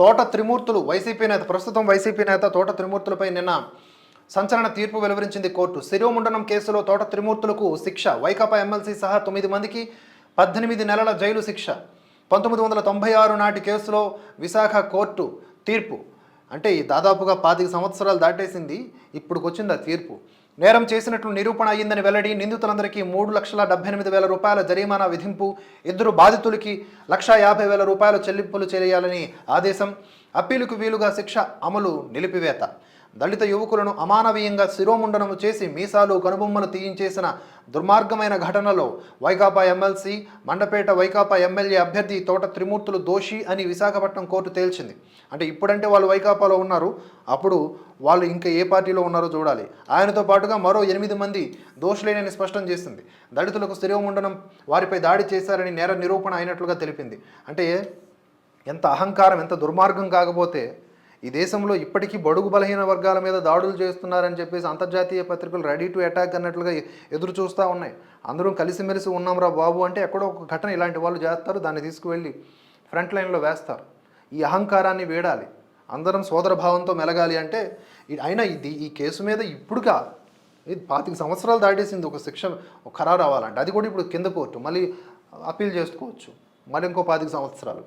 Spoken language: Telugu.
తోట త్రిమూర్తులు వైసీపీ నేత ప్రస్తుతం వైసీపీ నేత తోట త్రిమూర్తులపై నిన్న సంచలన తీర్పు వెలువరించింది కోర్టు. శిరోముండనం కేసులో తోట త్రిమూర్తులకు శిక్ష. వైకాపా ఎమ్మెల్సీ సహా తొమ్మిది మందికి పద్దెనిమిది నెలల జైలు శిక్ష. పంతొమ్మిది వందల తొంభై ఆరు నాటి కేసులో విశాఖ కోర్టు తీర్పు. అంటే దాదాపుగా పాతిక సంవత్సరాలు దాటేసింది. ఇప్పుడు వచ్చింది ఆ తీర్పు. నేరం చేసినట్లు నిరూపణ అయ్యిందని వెల్లడి నిందితులందరికీ మూడు లక్షల డెబ్బై ఎనిమిది వేల రూపాయల జరిమానా విధింపు ఇద్దరు బాధితులకి లక్ష యాభై వేల రూపాయల చెల్లింపులు చేయాలని ఆదేశం అప్పీలుకు వీలుగా శిక్ష అమలు నిలిపివేత. దళిత యువకులను అమానవీయంగా శిరోముండనము చేసి మీసాలు కనుబొమ్మలు తీయించేసిన దుర్మార్గమైన ఘటనలో వైకాపా ఎమ్మెల్సీ మండపేట వైకాపా ఎమ్మెల్యే అభ్యర్థి తోట త్రిమూర్తులు దోషి అని విశాఖపట్నం కోర్టు తేల్చింది. అంటే ఇప్పుడంటే వాళ్ళు వైకాపాలో ఉన్నారు. అప్పుడు వాళ్ళు ఇంకా ఏ పార్టీలో ఉన్నారో చూడాలి. ఆయనతో పాటుగా మరో ఎనిమిది మంది దోషులేనని స్పష్టం చేసింది. దళితులకు శిరోముండనం వారిపై దాడి చేశారని నేర నిరూపణ అయినట్లుగా తెలిపింది. అంటే ఎంత అహంకారం ఎంత దుర్మార్గం కాకపోతే ఈ దేశంలో ఇప్పటికీ బడుగు బలహీన వర్గాల మీద దాడులు చేస్తున్నారని చెప్పేసి అంతర్జాతీయ పత్రికలు రెడీ టు అటాక్ అన్నట్లుగా ఎదురు చూస్తూ ఉన్నాయి. అందరం కలిసిమెలిసి ఉన్నాంరా బాబు అంటే ఎక్కడో ఒక ఘటన ఇలాంటి వాళ్ళు చేస్తారు దాన్ని తీసుకువెళ్ళి ఫ్రంట్ లైన్లో వేస్తారు. ఈ అహంకారాన్ని వేడాలి. అందరం సోదర భావంతో మెలగాలి అంటే అయినా ఇది ఈ కేసు మీద ఇప్పుడుగా ఇది పాతిక సంవత్సరాలు దాటేసింది ఒక శిక్ష ఒక ఖరారు అవ్వాలంటే అది కూడా ఇప్పుడు కింద కోర్టు మళ్ళీ అప్పీల్ చేసుకోవచ్చు. మళ్ళీ ఇంకో పాతిక సంవత్సరాలు.